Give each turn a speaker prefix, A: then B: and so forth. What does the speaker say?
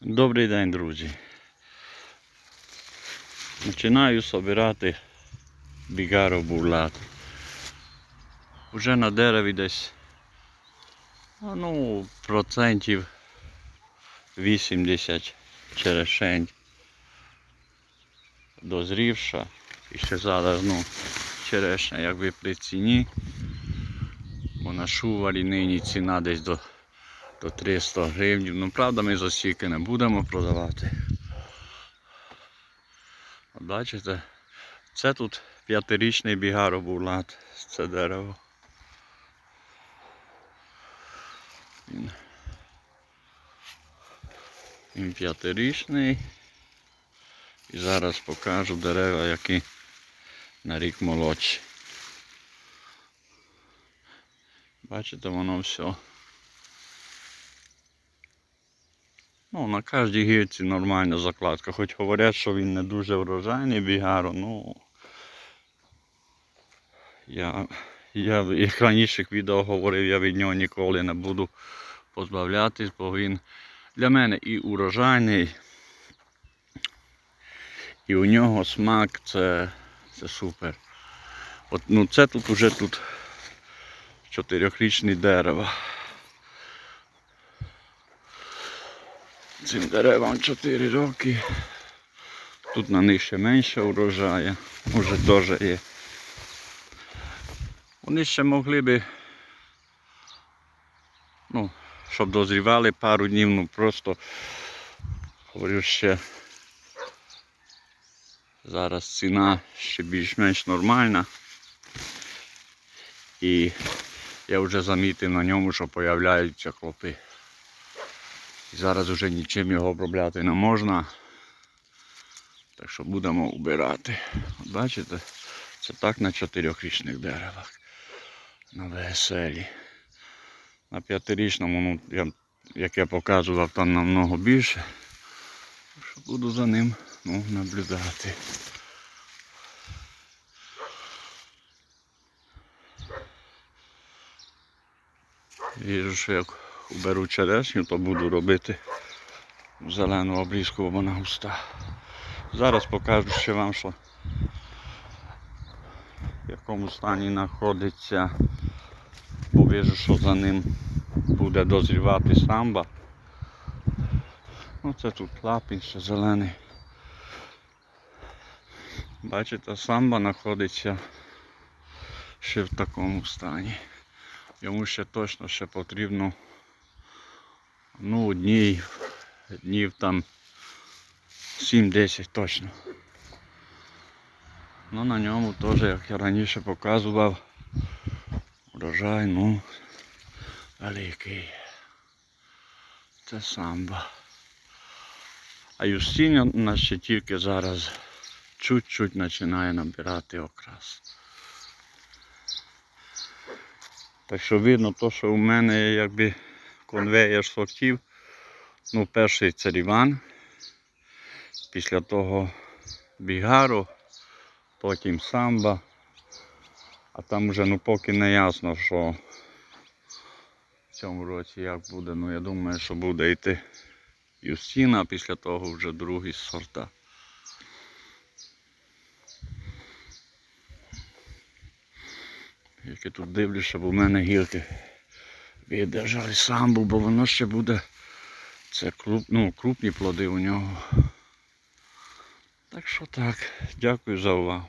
A: Добрий день, друзі. Починаю збирати бігаро бурлат. Уже на дереві десь ну, процентів 80 черешень дозрівша. І ще зараз ну, черешня якби при ціні. Бо на шуварі нині ціна десь до до 300 гривень. Ну, правда, ми за стільки не будемо продавати. От бачите, це тут п'ятирічний бігаро був лад, це дерево. Він, він п'ятирічний. І зараз покажу дерева, які на рік молодші. Бачите, воно все. Ну, на кожній гірці нормальна закладка. Хоч говорять, що він не дуже врожайний бігаро, ну я, я як раніших відео говорив, я від нього ніколи не буду позбавлятись, бо він для мене і урожайний, і у нього смак це, це супер. От, ну це тут уже тут чотирьохрічні дерева. Цим деревам 4 роки. Тут на них ще менше урожаю, може теж є. Вони ще могли би, ну, щоб дозрівали пару днів, ну просто говорю ще зараз ціна ще більш-менш нормальна. І я вже замітив на ньому, що появляються клопи. Зараз вже нічим його обробляти не можна. Так що будемо убирати. От бачите, це так на чотирьохрічних деревах. На веселі. На п'ятирічному, ну, я, як я показував, там намного більше. Що буду за ним ну, наблюдати. Віжу, що як уберу черешню, то буду робити зелену обрізку, бо вона густа. Зараз покажу ще вам, що в якому стані знаходиться. Повіжу, що за ним буде дозрівати самба. Ну це тут лапінь ще зелений. Бачите, самба знаходиться ще в такому стані. Йому ще точно ще потрібно ну днів, днів там 7-10 точно. Ну на ньому теж, як я раніше показував, урожай, ну, великий. Це самба. А Юстиня нас ще тільки зараз чуть-чуть починає набирати окрас. Так що видно, то, що у мене якби конвеєр сортів. Ну, перший це Ріван, після того Бігаро, потім самба. А там вже ну поки не ясно, що в цьому році як буде. Ну я думаю, що буде йти Юстіна, а після того вже другі сорта. Я тут дивлюся, щоб у мене гілки віддержали самбу, бо воно ще буде. Це круп, ну, крупні плоди у нього. Так що так, дякую за увагу.